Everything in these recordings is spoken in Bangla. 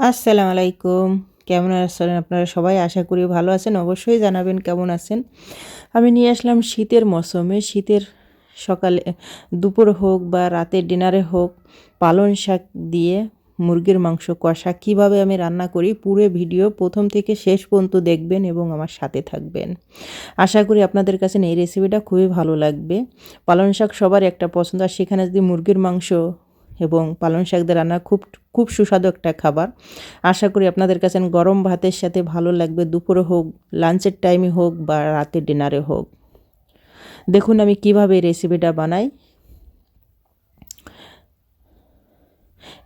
আসসালামু আলাইকুম। কেমন আছেন আপনারা সবাই? আশা করি ভালো আছেন। অবশ্যই জানাবেন কেমন আছেন। আমি নিয়ে আসলাম শীতের মৌসুমে। শীতের সকালে দুপুর হোক বা রাতের ডিনারে হোক পালন শাক দিয়ে মুরগির মাংস কষা কীভাবে আমি রান্না করি, পুরো ভিডিও প্রথম থেকে শেষ পর্যন্ত দেখবেন এবং আমার সাথে থাকবেন। আশা করি আপনাদের কাছে এই রেসিপিটা খুবই ভালো লাগবে। পালন শাক সবার একটা পছন্দ। আর সেখানে যদি মুরগির মাংস এবং পালং শাক রান্না খুব খুব সুস্বাদু একটা খাবার। আশা করি আপনাদের কাছে গরম ভাতের সাথে ভালো লাগবে, দুপুরে হোক, লাঞ্চের টাইমে হোক বা রাতের ডিনারে হোক। দেখুন আমি কীভাবে রেসিপিটা বানাই।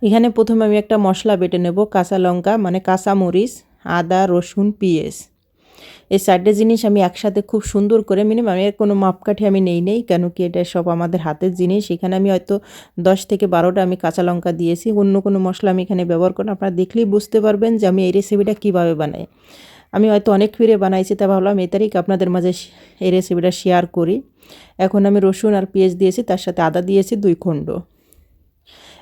এখানে প্রথমে আমি একটা মশলা বেটে নেব, কাঁচা লঙ্কা মানে কাঁচা মরিচ আদা, রসুন, পেঁয়াজ। এই চারটে জিনিস আমি একসাথে খুব সুন্দর করে মিনিমাম এর কোনো মাপকাঠি আমি নেই নেই, কেন কি এটা সব আমাদের হাতের জিনিস। এখানে আমি হয়তো দশ থেকে বারোটা আমি কাঁচা লঙ্কা দিয়েছি, অন্য কোনো মশলা আমি এখানে ব্যবহার করি আপনারা দেখলেই বুঝতে পারবেন যে আমি এই রেসিপিটা কীভাবে বানাই। আমি হয়তো অনেক ফিরে বানাইছি, তা ভাবলাম এই তারিখ আপনাদের মাঝে এই রেসিপিটা শেয়ার করি। এখন আমি রসুন আর পেঁয়াজ দিয়েছি, তার সাথে আদা দিয়েছি, দুই খণ্ড।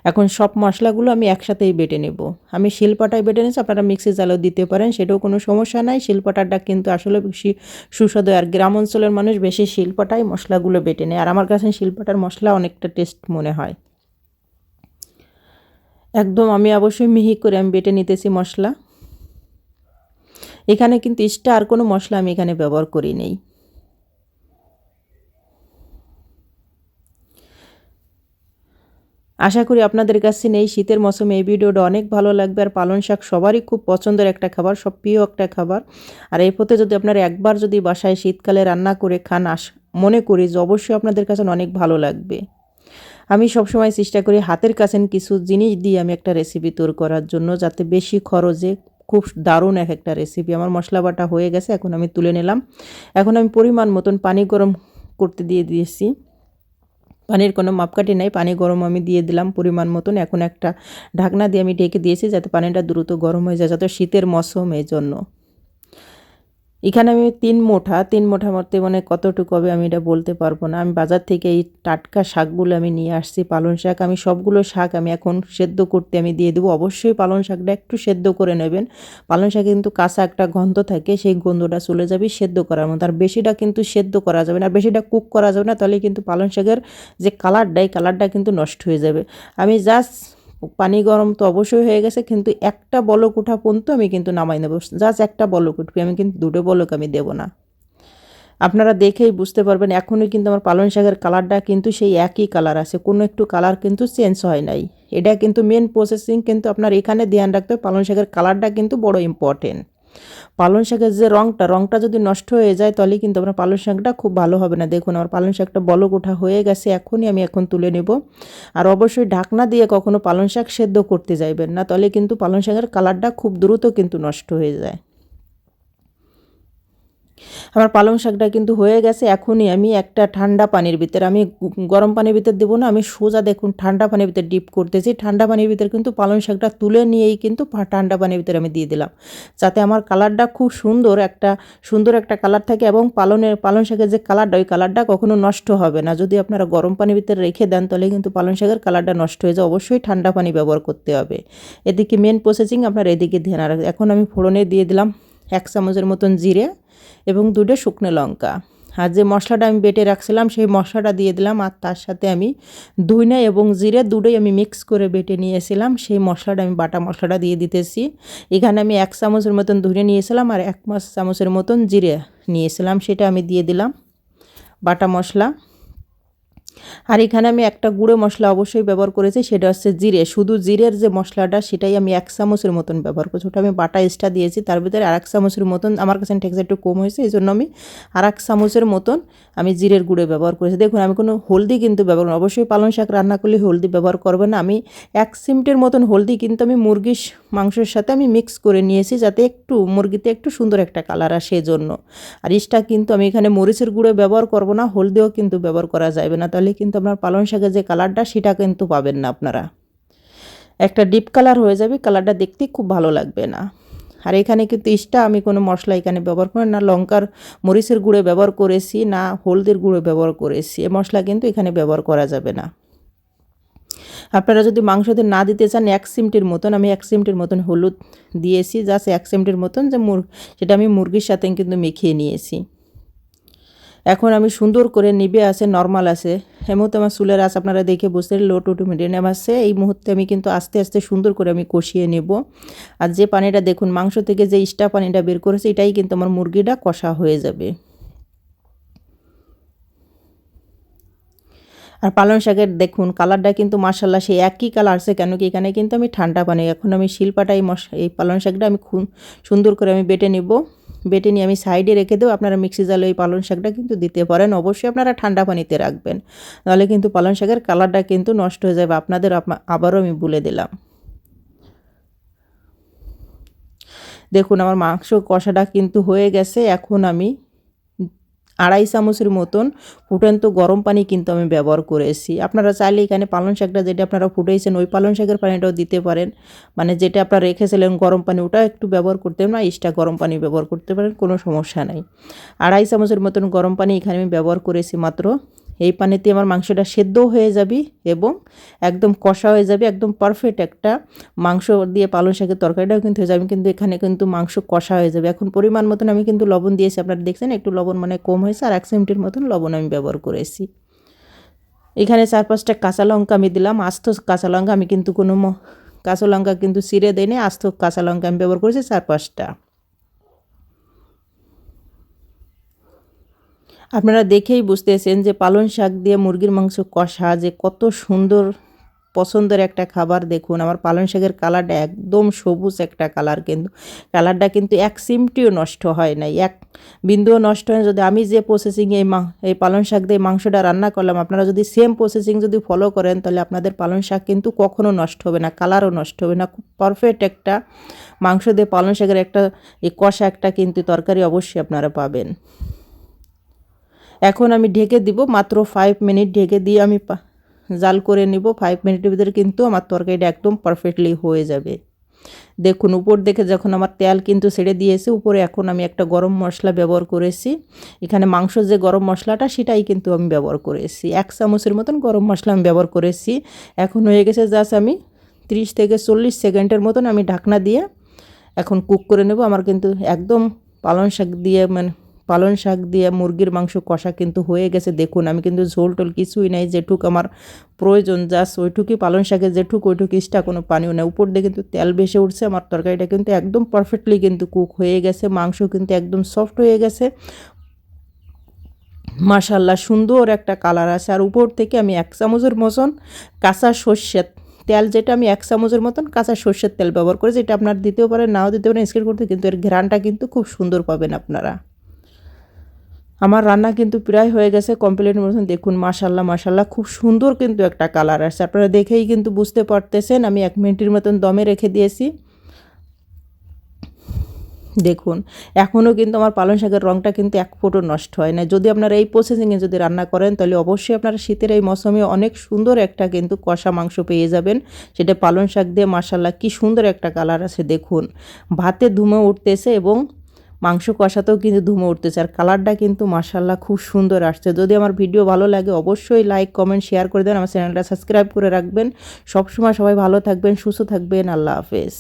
এখন সব মশলাগুলো আমি একসাথেই বেটে নেব। আমি শিলপাটায় বেটে নিয়েছি, আপনারা মিক্সি জালও দিতে পারেন, সেটাও কোনো সমস্যা নাই। শিলপাটাটা কিন্তু আসলে বেশি সুস্বাদু, আর গ্রাম অঞ্চলের মানুষ বেশি শিলপাটায় মশলাগুলো বেটে নেয়, আর আমার কাছে শিলপাটার মশলা অনেকটা টেস্ট মনে হয়। একদম আমি অবশ্যই মিহি করে আমি বেটে নিতেছি মশলা। এখানে কিন্তু ইস্টা আর কোনো মশলা আমি এখানে ব্যবহার করি নেই। আশা করি আপনাদের কাছে নেই। শীতের মৌসুমে এই ভিডিওটা অনেক ভালো লাগবে। আর পালন শাক সবারই খুব পছন্দের একটা খাবার, সব প্রিয় একটা খাবার। আর এই পথে যদি আপনারা একবার যদি বাসায় শীতকালে রান্না করে খান আস মনে করি যে অবশ্যই আপনাদের কাছে অনেক ভালো লাগবে। আমি সবসময় চেষ্টা করি হাতের কাছে কিছু জিনিস দিয়ে আমি একটা রেসিপি তৈরি করার জন্য, যাতে বেশি খরচে খুব দারুণ এক একটা রেসিপি আমার মশলা বাটা হয়ে গেছে, এখন আমি তুলে নিলাম। এখন আমি পরিমাণ মতন পানি গরম করতে দিয়ে দিয়েছি। পানির কোনো মাপকাঠি নাই, পানি গরম আমি দিয়ে দিলাম পরিমাণ মতন। এখন একটা ঢাকনা দিয়ে আমি ঢেকে দিয়েছি যাতে পানিটা দ্রুত গরম হয়ে যায়, যাতে শীতের মৌসুম এই জন্য। এখানে আমি তিন মোঠা তিন মোঠা মধ্যে মানে কতটুকু হবে আমি এটা বলতে পারব না। আমি বাজার থেকে এই টাটকা শাকগুলো আমি নিয়ে আসছি, পালং শাক। আমি সবগুলো শাক আমি এখন সেদ্ধ করতে আমি দিয়ে দেবো। অবশ্যই পালং শাকটা একটু সেদ্ধ করে নেবেন। পালং শাকে কিন্তু কাঁচা একটা গন্ধ থাকে, সেই গন্ধটা চলে যাবে সেদ্ধ করার মতো। আর বেশিটা কিন্তু সেদ্ধ করা যাবে না, আর বেশিটা কুক করা যাবে না, তাহলে কিন্তু পালং শাকের যে কালারটা, এই কালারটা কিন্তু নষ্ট হয়ে যাবে। আমি জাস্ট পানি গরম তো অবশ্যই হয়ে গেছে, কিন্তু একটা বলক উঠা পর্যন্ত আমি কিন্তু নামাই নেব। জাস্ট একটা বলক উঠবে, আমি কিন্তু দুটো বলক আমি দেবো না। আপনারা দেখেই বুঝতে পারবেন, এখনই কিন্তু আমার পালং শাকের কালারটা কিন্তু সেই একই কালার আছে, কোনো একটু কালার কিন্তু চেঞ্জ হয় নাই। এটা কিন্তু মেন প্রসেসিং কিন্তু আপনার এখানে ধ্যান রাখতে হবে, পালং শাকের কালারটা কিন্তু বড় ইম্পর্টেন্ট পালং শাকের যে রঙটা রঙটা যদি নষ্ট হয়ে যায় তাহলে কিন্তু আমার পালং শাকটা খুব ভালো হবে না। দেখুন, আমার পালং শাকটা বলক ওঠা হয়ে গেছে, এখনই আমি এখন তুলে নেব। আর অবশ্যই ঢাকনা দিয়ে কখনো পালং শাক সেদ্ধ করতে যাইবেন না, তাহলে কিন্তু পালং শাকের কালারটা খুব দ্রুত কিন্তু নষ্ট হয়ে যায়। আমার পালং শাকটা কিন্তু হয়ে গেছে, এখনই আমি একটা ঠান্ডা পানির ভিতরে, আমি গরম পানির ভিতর দেবো না, আমি সোজা দেখুন ঠান্ডা পানির ভিতরে ডিপ করতেছি, ঠান্ডা পানির ভিতরে কিন্তু পালং শাকটা তুলে নিয়েই কিন্তু ঠান্ডা পানির ভিতরে আমি দিয়ে দিলাম। যাতে আমার কালারটা খুব সুন্দর একটা সুন্দর একটা কালার থাকে এবং পালনের, পালং শাকের যে কালারটা, ওই কালারটা কখনো নষ্ট হবে না। যদি আপনারা গরম পানির ভিতরে রেখে দেন, তাহলে কিন্তু পালং শাকের কালারটা নষ্ট হয়ে যায়। অবশ্যই ঠান্ডা পানি ব্যবহার করতে হবে। এদিকে মেন প্রসেসিং আপনার এদিকে ধ্যান এখন আমি ফোড়নে দিয়ে দিলাম এক চামচের মতন জিরে এবং দুটো শুকনো লঙ্কা। আর যে মশলাটা আমি বেটে রাখছিলাম, সেই মশলাটা দিয়ে দিলাম আর তার সাথে আমি ধুইনা এবং জিরে দুটোই আমি মিক্স করে বেটে নিয়েছিলাম। সেই মশলাটা আমি বাটা মশলাটা দিয়ে দিতেছি। এখানে আমি এক চামচের মতন ধুয়ে নিয়েছিলাম আর এক মাস চামচের মতন জিরে নিয়েছিলাম, সেটা আমি দিয়ে দিলাম। বাটা মশলা। আর এখানে আমি একটা গুঁড়ো মশলা অবশ্যই ব্যবহার করেছি, সেটা হচ্ছে জিরে। শুধু জিরের যে মশলাটা, সেটাই আমি এক চামচের মতন ব্যবহার করছি। ওটা আমি বাটা এক্সট্রা দিয়েছি, তার ভিতরে আর এক চামচের মতন, আমার কাছে টেক্সটা একটু কম হয়েছে, এই জন্য আমি আর এক চামচের মতন আমি জিরের গুঁড়ো ব্যবহার করেছি। দেখুন, আমি কোনো হলদি কিন্তু ব্যবহার করি অবশ্যই পালং শাক রান্না করলে হলদি ব্যবহার করবে না। আমি এক সিমটের মতন হলদি কিন্তু আমি মুরগির মাংসের সাথে আমি মিক্স করে নিয়েছি, যাতে একটু মুরগিতে একটু সুন্দর একটা কালার আসে জন্য আর ইসটা কিন্তু আমি এখানে মরিচের গুঁড়ো ব্যবহার করব না, হলদিও কিন্তু ব্যবহার করা যাবে না। তাহলে কিন্তু আপনার পালং শাকের যে কালারটা, সেটা কিন্তু পাবেন না আপনারা। একটা ডিপ কালার হয়ে যাবে, কালারটা দেখতে খুব ভালো লাগবে না। আর এখানে কিন্তু ইস্টা আমি কোনো মশলা এখানে ব্যবহার করি না, লঙ্কার মরিচের গুঁড়ো ব্যবহার করেছি না, হলদির গুঁড়ো ব্যবহার করেছি। এ মশলা কিন্তু এখানে ব্যবহার করা যাবে না। আপনারা যদি মাংসতে না দিতে চান, এক সিমটির মতন, আমি এক সিমটির মতন হলুদ দিয়েছি, জাস্ট এক সিমটির মতন যে মুর, সেটা আমি মুরগির সাথে কিন্তু মিখিয়ে নিয়েছি। এখন আমি সুন্দর করে নিবে আছে নর্মাল আছে। এই মুহূর্তে আমার চুলের আঁচ আপনারা দেখে বুঝতে লো টু টু মিডিয়াম আছে। এই মুহূর্তে আমি কিন্তু আস্তে আস্তে সুন্দর করে আমি কষিয়ে নেব। আর যে পানিটা দেখুন, মাংস থেকে যে ইস্টা পানিটা বের করেছে, এটাই কিন্তু আমার মুরগিটা কষা হয়ে যাবে। আর পালং শাকের দেখুন, কালারটা কিন্তু মার্শাল্লাহ সেই একই কালার আছে কেন কি এখানে কিন্তু আমি ঠান্ডা পানি, এখন আমি শিলপাটাই মশ, এই পালং শাকটা আমি সুন্দর করে আমি বেটে নেব। বেটে নিয়ে আমি সাইডে রেখে দেবো, আপনারা মিক্সি জালে ওই পালং শাকটা কিন্তু দিতে পারেন। অবশ্যই আপনারা ঠান্ডা পানিতে রাখবেন, নাহলে কিন্তু পালং শাকের কালারটা কিন্তু নষ্ট হয়ে যাবে। আপনাদের আবারও আমি বলে দিলাম। দেখুন, আমার মাংস কষাটা কিন্তু হয়ে গেছে। এখন আমি আড়াই চামচের মতন ফুটন্ত গরম পানি কিন্তু আমি ব্যবহার করেছি। আপনারা চাইলে এখানে পালং শাকটা যেটা আপনারা ফুটেছেন ওই পালং শাকের পানিটাও দিতে পারেন। মানে যেটা আপনারা রেখেছিলেন গরম পানি ওটা একটু ব্যবহার করতে পারেন এক্সট্রা গরম পানি ব্যবহার করতে পারেন, কোনো সমস্যা নাই। আড়াই চামচের মতন গরম পানি এখানে আমি ব্যবহার করেছি মাত্র এই পানিতে আমার মাংসটা সেদ্ধও হয়ে যাবে এবং একদম কষা হয়ে যাবে, একদম পারফেক্ট একটা মাংস দিয়ে পালং শাকের তরকারিটাও কিন্তু হয়ে যাবে। কিন্তু এখানে কিন্তু মাংস কষা হয়ে যাবে। এখন পরিমাণ মতন আমি কিন্তু লবণ দিয়েছি। আপনারা দেখছেন, একটু লবণ মানে কম হয়েছে আর এক সেমটির মতন লবণ আমি ব্যবহার করেছি। এখানে চার পাঁচটা কাঁচা লঙ্কা আমি দিলাম। আস্ত কাঁচা লঙ্কা আমি কিন্তু কোনো কাঁচা লঙ্কা কিন্তু চিরে দেয়নি। আস্ত কাঁচা লঙ্কা আমি ব্যবহার করেছি চার পাঁচটা। আপনারা দেখেই বুঝতেছেন যে পালন শাক দিয়ে মুরগির মাংস কষা যে কত সুন্দর পছন্দের একটা খাবার। দেখুন, আমার পালন শাকের কালারটা একদম সবুজ একটা কালার কিন্তু। কালারটা কিন্তু এক সিমটিও নষ্ট হয় নাই, এক বিন্দুও নষ্ট হয় যদি আমি যে প্রসেসিংয়ে এই মা এই পালন শাক দিয়ে মাংসটা রান্না করলাম, আপনারা যদি সেম প্রসেসিং যদি ফলো করেন, তাহলে আপনাদের পালন শাক কিন্তু কখনও নষ্ট হবে না, কালারও নষ্ট হবে না। খুব পারফেক্ট একটা মাংস দিয়ে পালন শাকের একটা এই কষা একটা কিন্তু তরকারি অবশ্যই আপনারা পাবেন। এখন আমি ঢেকে দিব মাত্র ফাইভ মিনিট ঢেকে দিয়ে আমি জাল করে নিব। ফাইভ মিনিটের ভিতরে কিন্তু আমার তরকারিটা একদম পারফেক্টলি হয়ে যাবে। দেখুন, উপর দেখে যখন আমার তেল কিন্তু ছেড়ে দিয়েছে, উপরে এখন আমি একটা গরম মশলা ব্যবহার করেছি। এখানে মাংস যে গরম মশলাটা, সেটাই কিন্তু আমি ব্যবহার করেছি। এক চামচের মতন গরম মশলা আমি ব্যবহার করেছি। এখন হয়ে গেছে জাস্ট আমি ত্রিশ থেকে চল্লিশ সেকেন্ডের মতন আমি ঢাকনা দিয়ে এখন কুক করে নেব। আমার কিন্তু একদম পালং শাক দিয়ে মানে পালন শাক দিয়ে মুরগির মাংস কষা কিন্তু হয়ে গেছে। দেখুন, আমি কিন্তু ঝোল টোল কিছুই নাই, যেটুক আমার প্রয়োজন, জাস্ট ওইটুকুই পালন শাকের যেটুক, ওইটুকু ইস্টা কোনো পানিও নেই। উপর দিয়ে কিন্তু তেল ভেসে উঠছে, আমার তরকারিটা কিন্তু একদম পারফেক্টলি কিন্তু কুক হয়ে গেছে, মাংস কিন্তু একদম সফট হয়ে গেছে। মাশাল্লাহ সুন্দর একটা কালার আছে। আর উপর থেকে আমি এক চামচের মতন কাঁচা সর্ষের তেল, যেটা আমি এক চামচের মতন কাঁচা সর্ষের তেল ব্যবহার করেছি এটা আপনার দিতেও পারেন, নাও দিতে পারেন স্কেল করতে, কিন্তু এর ঘ্রানটা কিন্তু খুব সুন্দর পাবেন আপনারা। আমার রান্না কিন্তু প্রায় হয়ে গেছে কমপ্লিট মতন দেখুন মাশাল্লাহ মাশাল্লাহ খুব সুন্দর কিন্তু একটা কালার আসছে। আপনারা দেখেই কিন্তু বুঝতে পারতেছেন, আমি এক মিনিটের মতন দমে রেখে দিয়েছি। দেখুন, এখনও কিন্তু আমার পালং শাকের রঙটা কিন্তু এক ফোটো নষ্ট হয় না। যদি আপনারা এই প্রসেসিংয়ে যদি রান্না করেন, তাহলে অবশ্যই আপনারা শীতের এই মৌসুমে অনেক সুন্দর একটা কিন্তু কষা মাংস পেয়ে যাবেন। সেটা পালং শাক দিয়ে মাসাল্লাহ কি সুন্দর একটা কালার আছে, দেখুন। ভাতে ধুমে উঠতেছে এবং মাংস কষাতেও কিন্তু ধুমে উঠতেছে। আর কালারটা কিন্তু মাসাল্লাহ খুব সুন্দর আসছে। যদি আমার ভিডিও ভালো লাগে অবশ্যই লাইক, কমেন্ট, শেয়ার করে দেন। আমার চ্যানেলটা সাবস্ক্রাইব করে রাখবেন। সবসময় সবাই ভালো থাকবেন, সুস্থ থাকবেন। আল্লাহ হাফেজ।